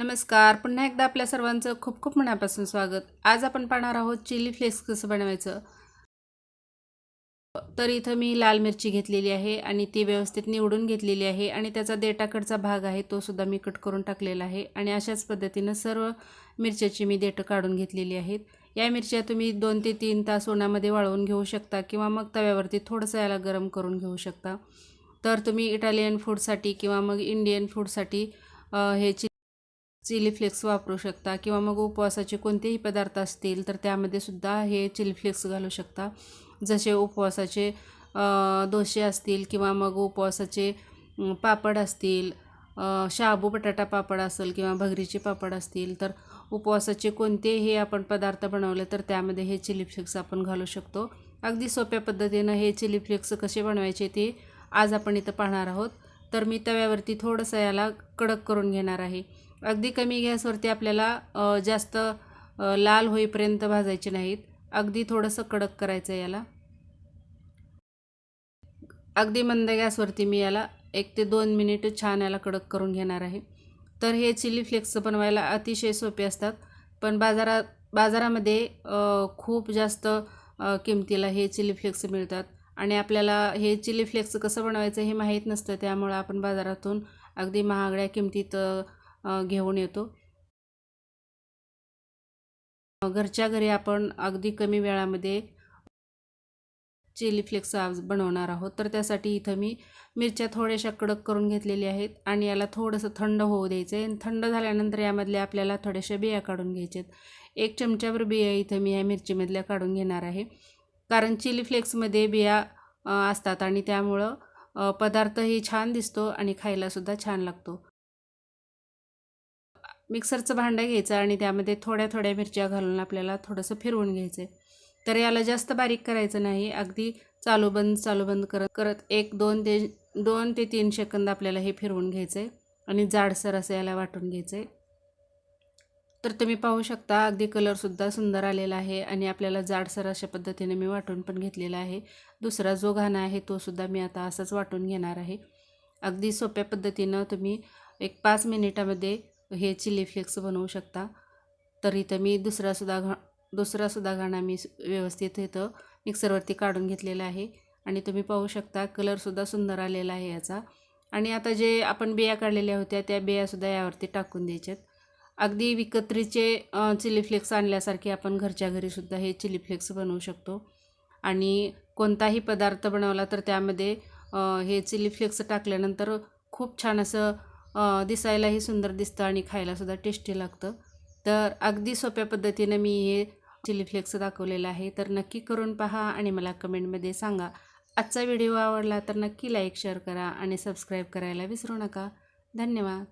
नमस्कार. पुन्हा एकदा आपल्या सर्वांचं खूप खूप मनापासून स्वागत. आज आपण पाहणार आहोत चिली फ्लेक्स कसं बनवायचं. तर इथं मी लाल मिरची घेतलेली आहे आणि ती व्यवस्थित निवडून घेतलेली आहे आणि त्याचा देटाकडचा भाग आहे तो सुद्धा मी कट करून टाकलेला आहे आणि अशाच पद्धतीनं सर्व मिरच्याची मी देठं काढून घेतलेली आहेत. या मिरच्या तुम्ही दोन ते तीन तास उन्हामध्ये वाळवून घेऊ शकता किंवा मग तव्यावरती थोडंसं याला गरम करून घेऊ शकता. तर तुम्ही इटालियन फूडसाठी किंवा मग इंडियन फूडसाठी हे चिली फ्लेक्स वापरू शकता किंवा मग उपवासाचे कोणतेही पदार्थ असतील तर त्यामध्ये सुद्धा हे चिली फ्लेक्स घालू शकता. जसे उपवासाचे डोसे असतील किंवा मग उपवासाचे पापड असतील शाबू बटाटा पापड असेल किंवा भगरीचे पापड असतील तर उपवासाचे कोणतेही आपण पदार्थ बनवले तर त्यामध्ये हे चिली फ्लेक्स आपण घालू शकतो. अगदी सोप्या पद्धतीनं हे चिली फ्लेक्स कसे बनवायचे ते आज आपण इथं पाहणार आहोत. तर मी तव्यावरती थोडंसं याला कडक करून घेणार आहे. अगदी कमी गॅसवरती आपल्याला जास्त लाल होईपर्यंत भाजायचे नाहीत. अगदी थोडंसं कडक करायचं याला. अगदी मंद गॅसवरती मी याला एक ते दोन मिनिट छान याला कडक करून घेणार आहे. तर हे चिली फ्लेक्स बनवायला अतिशय सोपे असतात. पण बाजारात बाजारामध्ये खूप जास्त किमतीला हे चिली फ्लेक्स मिळतात. आणि आपल्याला हे चिली फ्लेक्स कसं बनवायचं हे माहीत नसतं. त्यामुळं आपण बाजारातून अगदी महागड्या किमतीत घेऊन येतो. घरच्या घरी आपण अगदी कमी वेळामध्ये चिली फ्लेक्स बनवणार आहोत. तर त्यासाठी इथं मी मिरच्या थोड्याशा कडक करून घेतलेल्या आहेत आणि याला थोडंसं थंड होऊ द्यायचं आहे. थंड झाल्यानंतर यामधल्या आपल्याला थोड्याशा बिया काढून घ्यायच्यात एक चमच्यावर बिया इथं मी या मिरचीमधल्या काढून घेणार आहे. कारण चिली फ्लेक्समध्ये बिया असतात आणि त्यामुळं पदार्थही छान दिसतो आणि खायलासुद्धा छान लागतो. मिक्सरचं भांडं घ्यायचं आणि त्यामध्ये थोड्या थोड्या मिरच्या घालून आपल्याला थोडंसं फिरवून घ्यायचं आहे तर याला जास्त बारीक करायचं नाही. अगदी चालू बंद चालू बंद करत करत एक दोन ते दोन ते तीन सेकंद आपल्याला हे फिरवून घ्यायचं आहे आणि जाडसर असं याला वाटून घ्यायचं आहे तर तुम्ही पाहू शकता अगदी कलरसुद्धा सुंदर आलेला आहे आणि आपल्याला जाडसर अशा पद्धतीने मी वाटून पण घेतलेला आहे. दुसरा जो घाणा आहे तोसुद्धा मी आता असंच वाटून घेणार आहे. अगदी सोप्या पद्धतीनं तुम्ही एक पाच मिनिटामध्ये हे चिली फ्लेक्स बनवू शकता. तर इथं मी दुसरासुद्धा घा दुसरासुद्धा घाणा मी व्यवस्थित इथं मिक्सरवरती काढून घेतलेला आहे. आणि तुम्ही पाहू शकता कलरसुद्धा सुंदर आलेला आहे याचा. आणि आता जे आपण बिया काढलेल्या होत्या त्या बियासुद्धा यावरती टाकून द्यायच्यात. अगदी विकत्रीचे चिली फ्लेक्स आणल्यासारखे आपण घरच्या घरीसुद्धा हे चिली फ्लेक्स बनवू शकतो. आणि कोणताही पदार्थ बनवला तर त्यामध्ये हे चिली फ्लेक्स टाकल्यानंतर खूप छान असं दिसायलाही सुंदर दिसतं आणि खायलासुद्धा टेस्टी लागतं. तर अगदी सोप्या पद्धतीनं मी हे चिली फ्लेक्स दाखवलेलं आहे. तर नक्की करून पहा आणि मला कमेंटमध्ये सांगा. आजचा व्हिडिओ आवडला तर नक्की लाईक शेअर करा आणि सबस्क्राईब करायला विसरू नका. धन्यवाद.